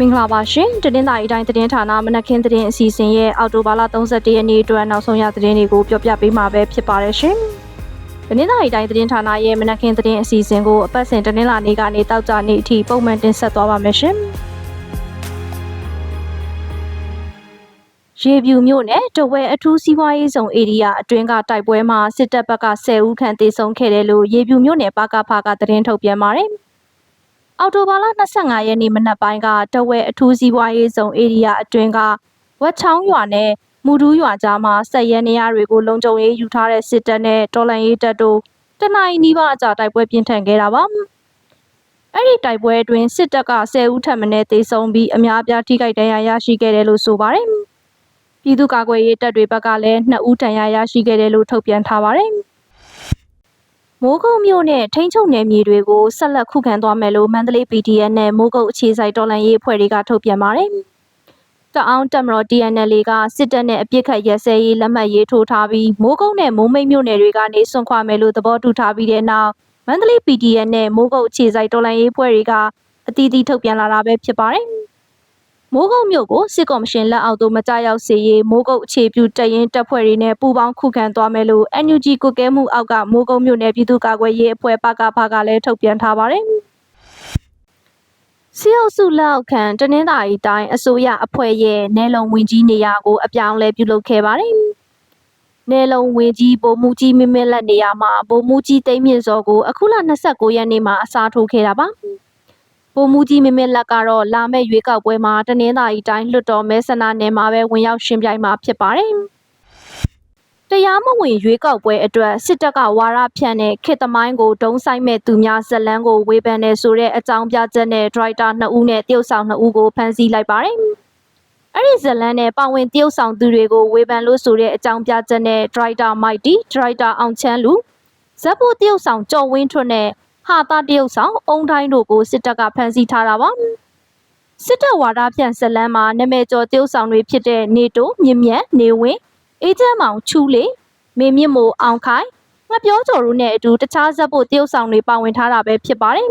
မင်္ဂလာပါရှင်တနင်္သာရီတိုင်းသတင်းဌာနမနက်ခင်းသတင်းအစီအစဉ်ရဲ့အောက်တိုဘာလ31ရက်နေ့အတွက်နောက်ဆုံးရသတင်းတွေကိုပြောပြပေးမှာပဲဖြစ်ပါတယ်ရှင်တနင်္သာရီတိုင်းသတင်းဌာနရဲ့မနက်ခင်းသတင်းအစီအစဉ်ကိုအပတ်စဉ်တနင်္လာနေ့ကနေတောက်ကြနေ့အထိပုံမှန်တင်ဆက်သွားပါမယ်ရှင်ရေပြူမြို့နယ်တဝဲအထူးစီးပွားရေးဆောင်ဧရိယာအတွင်းကတိုက်ပွဲမှာစစ်တပ်ဘက်က10ဦးခန့်သေဆုံးခဲ့တယ်လို့ရေပြူမြို့နယ်ပကဖကသတင်းထုတ်ပြန်ပါတယ်။ အော်တိုဘာလ25ရက်နေ့မနက်ပိုင်းကတဝဲအထူးစီးပွားရေးဆောင်ဧရိယာအတွင်းကဝက်ချောင်းရွာနဲ့မူဒူးရွာကြားမှာဆက်ရဲနေရတွေကိုလုံခြုံရေးယူထားတဲ့စစ်တပ်နဲ့တော်လန်ရေးတပ်တို့တနင်္လာနေ့ပါအကြတိုက်ပွဲပြင်းထန်ခဲ့တာပါ။အဲ့ဒီတိုက်ပွဲအတွင်းစစ်တပ်က10ဦးထပ်မံသေဆုံးပြီးအများအပြားထိခိုက်ဒဏ်ရာရရှိခဲ့တယ်လို့ဆိုပါတယ်။ပြည်သူ့ကာကွယ်ရေးတပ်တွေဘက်ကလည်း2ဦးတန်ရာရရှိခဲ့တယ်လို့ထုတ်ပြန်ထားပါတယ်။ မိုးကုတ်မြို့နဲ့ထိန်းချုပ်နယ်မြေတွေကိုဆက်လက်ခုခံသွားမယ်လို့မန္တလေး PDF နဲ့မိုးကုတ်အခြေစိုက်တော်လှန်ရေးအဖွဲ့တွေကထုတ်ပြန်ပါတယ်။တအောင်တက်မတော် TNL ကစစ်တပ်နဲ့အပြစ်ခတ်ရဲစဲရေးလက်မှတ်ရေးထိုးထားပြီးမိုးကုတ်နဲ့မိုးမိတ်မြို့နယ်တွေကနေစွန့်ခွာမယ်လို့သဘောတူထားပြီးတဲ့နောက်မန္တလေး PDF နဲ့မိုးကုတ်အခြေစိုက်တော်လှန်ရေးအဖွဲ့တွေကအသီးသီးထုတ်ပြန်လာတာပဲဖြစ်ပါတယ်။ မိုးကုတ်မြို့ကိုစစ်ကော်မရှင်လက်အောက်သို့မကြရောက်စေရေးမိုးကုတ်အခြေပြုတရင်တပ်ဖွဲ့တွေနဲ့ပူးပေါင်းခုခံသွားမယ်လို့ NUG ကုကဲမှုအောက်ကမိုးကုတ်မြို့နယ်ပြည်သူ့ကာကွယ်ရေးအဖွဲ့ပကဖကလည်းထုတ်ပြန်ထားပါတယ်။စီအုပ်စုလက်အောက်ခံတနင်္သာရီတိုင်းအစိုးရအဖွဲ့ရဲ့နယ်လုံဝင်ကြီးနေရာကိုအပြောင်းလဲပြုလုပ်ခဲ့ပါတယ်။နယ်လုံဝင်ကြီးဗိုလ်မှူးကြီးမင်းမင်းလက်နေရာမှာဗိုလ်မှူးကြီးသိမ်းမြင့်စောကိုအခုလ29ရက်နေ့မှာအစားထိုးခဲ့တာပါ။ ဗိုလ်မှူးကြီးမင်းမင်းလက်ကတော့လာမယ့်ရွေးကောက်ပွဲမှာတနင်္သာရီတိုင်းလွှတ်တော်မဲဆန္ဒနယ်မှာပဲဝင်ရောက်ရှင်ပြိုင်မှာဖြစ်ပါတယ်။တရားမဝင်ရွေးကောက်ပွဲအတွက်စစ်တပ်ကဝါရဖြန့်တဲ့ခေတ်သမိုင်းကိုဒုံဆိုင်မဲ့သူများဇလန်းကိုဝေဖန်နေဆိုတဲ့အကြောင်းပြချက်နဲ့ဒရိုက်တာ2ဦးနဲ့တရုတ်ဆောင်2ဦးကိုဖမ်းဆီးလိုက်ပါတယ်။အဲ့ဒီဇလန်းနဲ့ပါဝင်တရုတ်ဆောင်သူတွေကိုဝေဖန်လို့ဆိုတဲ့အကြောင်းပြချက်နဲ့ဒရိုက်တာမိုက်တီဒရိုက်တာအောင်ချမ်းလူဇက်ဖို့တရုတ်ဆောင်ကျော်ဝင်းထွန်းနဲ့ ဟာတာတရုတ်ဆောင်အုံတိုင်းတို့ကိုစစ်တပ်ကဖမ်းဆီးထားတာပါစစ်တပ်ဝါဒဖြန့်ဇလန်းမှာနာမည်ကျော်တရုတ်ဆောင်တွေဖြစ်တဲ့နေတိုမြင့်မြတ်နေဝင်းအေးချမ်းမောင်ချူလေးမေမြင့်မိုးအောင်ခိုင်ငှပြောကျော်တို့နဲ့အတူတခြားဇက်ဖို့တရုတ်ဆောင်တွေပါဝင်ထားတာပဲဖြစ်ပါတယ်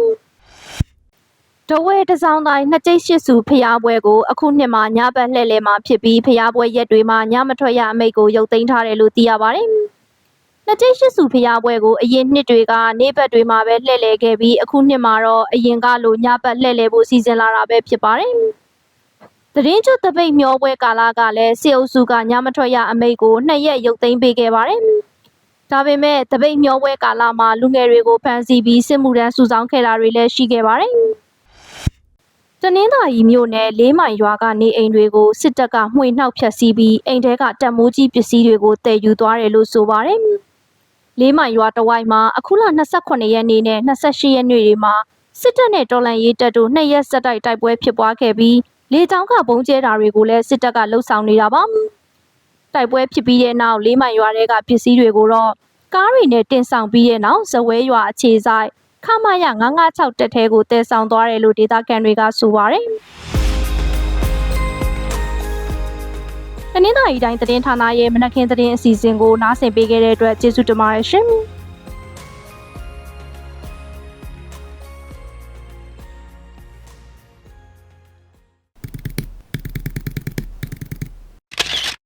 ဒဝဲတစောင်းတိုင်းနှစ်ကျိတ်ရှစ်စုဖျားပွဲကိုအခုနှစ်မှာညဘက်လှည့်လည်မှာဖြစ်ပြီးဖျားပွဲရက်တွေမှာညမထွက်ရအမိတ်ကိုရုပ်သိမ်းထားတယ်လို့သိရပါတယ်။ နှစ်ကျိတ်ရှိစုဖျားပွဲကိုအရင်နှစ်တွေကနေဘက်တွေမှာပဲလှည့်လည်ခဲ့ပြီးအခုနှစ်မှာတော့အရင်ကလိုညဘက်လှည့်လည်ဖို့စီစဉ်လာတာပဲဖြစ်ပါတယ်။သတင်းကျွတ်တပိတ်မျောပွဲကာလကလည်းစေအုပ်စုကညမထွက်ရအမိတ်ကိုနှစ်ရက်ရုပ်သိမ်းပေးခဲ့ပါတယ်။ဒါပေမဲ့တပိတ်မျောပွဲကာလမှာလူငယ်တွေကိုဖမ်းဆီးပြီးစစ်မှုထမ်းစုဆောင်းခဲ့တာတွေလည်းရှိခဲ့ပါတယ်။တနင်္သာရီမြို့နယ်လေးမိုင်ရွာကနေအိမ်တွေကိုစစ်တပ်ကမှွေနှောက်ဖျက်ဆီးပြီးအိမ်ထဲကတပ်မိုးကြီးပစ္စည်းတွေကိုတည်ယူသွားတယ်လို့ဆိုပါတယ်။ လေးမိုင်ရွာတဝိုက်မှာအခုလ28ရက်နေ့နဲ့28ရက်နေ့တွေမှာစစ်တပ်နဲ့တော်လှန်ရေးတပ်တို့နှစ်ရက်ဆက်တိုက်တိုက်ပွဲဖြစ်ပွားခဲ့ပြီးလေကြောင်းကပုံကျဲတာတွေကိုလည်းစစ်တပ်ကလှုပ်ဆောင်နေတာပါတိုက်ပွဲဖြစ်ပြီးတဲ့နောက်လေးမိုင်ရွာတွေကပစ္စည်းတွေကိုတော့ကားတွေနဲ့တင်ဆောင်ပြီးတဲ့နောက်ဇဝဲရွာအခြေဆိုင်ခမရ996တက်ထဲကိုတည်ဆောင်သွားတယ်လို့ဒေသခံတွေကဆိုပါတယ် တနင်္သာရီတိုင်းသတင်းဌာနရဲ့မနက်ခင်းသတင်းအစီအစဉ်ကိုနားဆင်ပေးခဲ့တဲ့အတွက်ကျေးဇူးတင်ပါတယ်ရှင်။